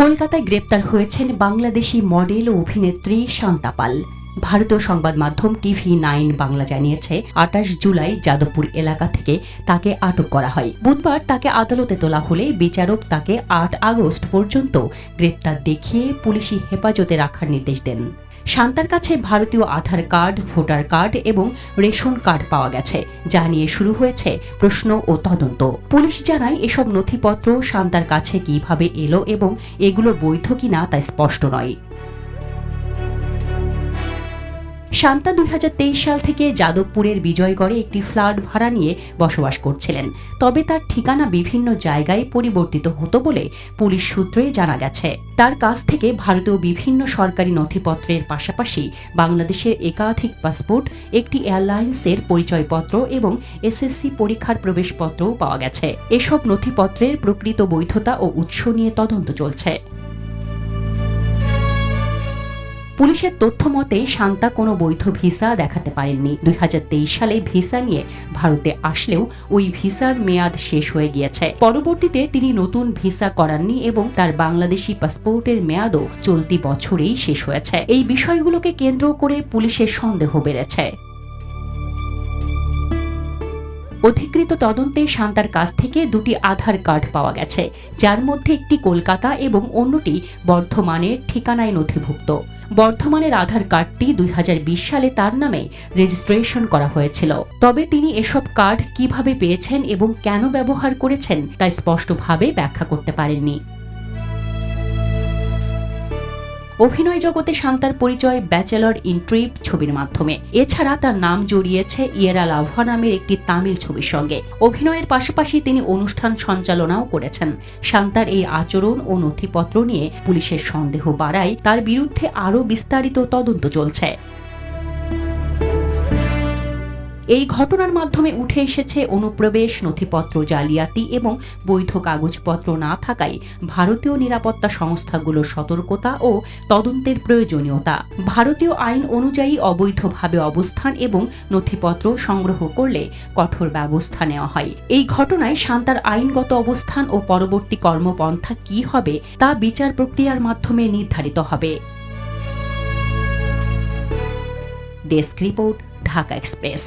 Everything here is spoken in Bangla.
কলকাতায় গ্রেপ্তার হয়েছেন বাংলাদেশি মডেল ও অভিনেত্রী শান্তা পাল। ভারতীয় সংবাদ মাধ্যম টিভি নাইন বাংলা জানিয়েছে আটাশ জুলাই যাদবপুর এলাকা থেকে তাকে আটক করা হয়। বুধবার তাকে আদালতে তোলা হলে বিচারক তাকে আট আগস্ট পর্যন্ত গ্রেপ্তার দেখিয়ে পুলিশি হেফাজতে রাখার নির্দেশ দেন। শান্তার কাছে ভারতীয় আধার কার্ড, ভোটার কার্ড এবং রেশন কার্ড পাওয়া গেছে, যা নিয়ে শুরু হয়েছে প্রশ্ন ও তদন্ত। পুলিশ জানায় এসব নথিপত্র শান্তার কাছে কীভাবে এলো এবং এগুলো বৈধ কিনা তা স্পষ্ট নয়। শান্তা দুই হাজার তেইশ সাল থেকে যাদবপুরের বিজয়গড়ে একটি ফ্ল্যাট ভাড়া নিয়ে বসবাস করছিলেন। তবে তার ঠিকানা বিভিন্ন জায়গায় পরিবর্তিত হতো বলে পুলিশ সূত্রে জানা গেছে। তার কাছ থেকে ভারতীয় বিভিন্ন সরকারি নথিপত্রের পাশাপাশি বাংলাদেশের একাধিক পাসপোর্ট, একটি এয়ারলাইন্সের পরিচয়পত্র এবং এসএসসি পরীক্ষার প্রবেশপত্রও পাওয়া গেছে। এসব নথিপত্রের প্রকৃত বৈধতা ও উৎস নিয়ে তদন্ত চলছে। পুলিশের তথ্য মতে, শান্তা কোনো বৈধ ভিসা দেখাতে পারেননি। দুই হাজার তেইশ সালে ভিসা নিয়ে ভারতে আসলেও ওই ভিসার মেয়াদ শেষ হয়ে গিয়েছে। পরবর্তীতে তিনি নতুন ভিসা করাননি এবং তার বাংলাদেশি পাসপোর্টের মেয়াদও চলতি বছরেই শেষ হয়েছে। এই বিষয়গুলোকে কেন্দ্র করে পুলিশের সন্দেহ বেড়েছে। অধিকৃত তদন্তে শান্তার কাছ থেকে দুটি আধার কার্ড পাওয়া গেছে, যার মধ্যে একটি কলকাতা এবং অন্যটি বর্ধমানের ঠিকানায় নথিভুক্ত। বর্ধমানের আধার কার্ডটি দুই হাজার বিশ সালে তার নামে রেজিস্ট্রেশন করা হয়েছিল। তবে তিনি এসব কার্ড কীভাবে পেয়েছেন এবং কেন ব্যবহার করেছেন তা স্পষ্টভাবে ব্যাখ্যা করতে পারেননি। অভিনয় জগতে শান্তার পরিচয়, ব্যাচেলর ইন ট্রিপ ছবির মাধ্যমে। এছাড়া তার নাম জড়িয়েছে ইয়েরা লাভা নামের একটি তামিল ছবির সঙ্গে। অভিনয়ের পাশাপাশি তিনি অনুষ্ঠান সঞ্চালনাও করেছেন। শান্তার এই আচরণ ও নথিপত্র নিয়ে পুলিশের সন্দেহ বাড়ায়, তার বিরুদ্ধে আরও বিস্তারিত তদন্ত চলছে। এই ঘটনার মাধ্যমে উঠে এসেছে অনুপ্রবেশ, নথিপত্র জালিয়াতি এবং বৈধ কাগজপত্র না থাকায় ভারতীয় নিরাপত্তা সংস্থাগুলোর সতর্কতা ও তদন্তের প্রয়োজনীয়তা। ভারতীয় আইন অনুযায়ী অবৈধভাবে অবস্থান এবং নথিপত্র সংগ্রহ করলে কঠোর ব্যবস্থা নেওয়া হয়। এই ঘটনায় শান্তার আইনগত অবস্থান ও পরবর্তী কর্মপন্থা কি হবে তা বিচার প্রক্রিয়ার মাধ্যমে নির্ধারিত হবে। Desk report, Dhaka express.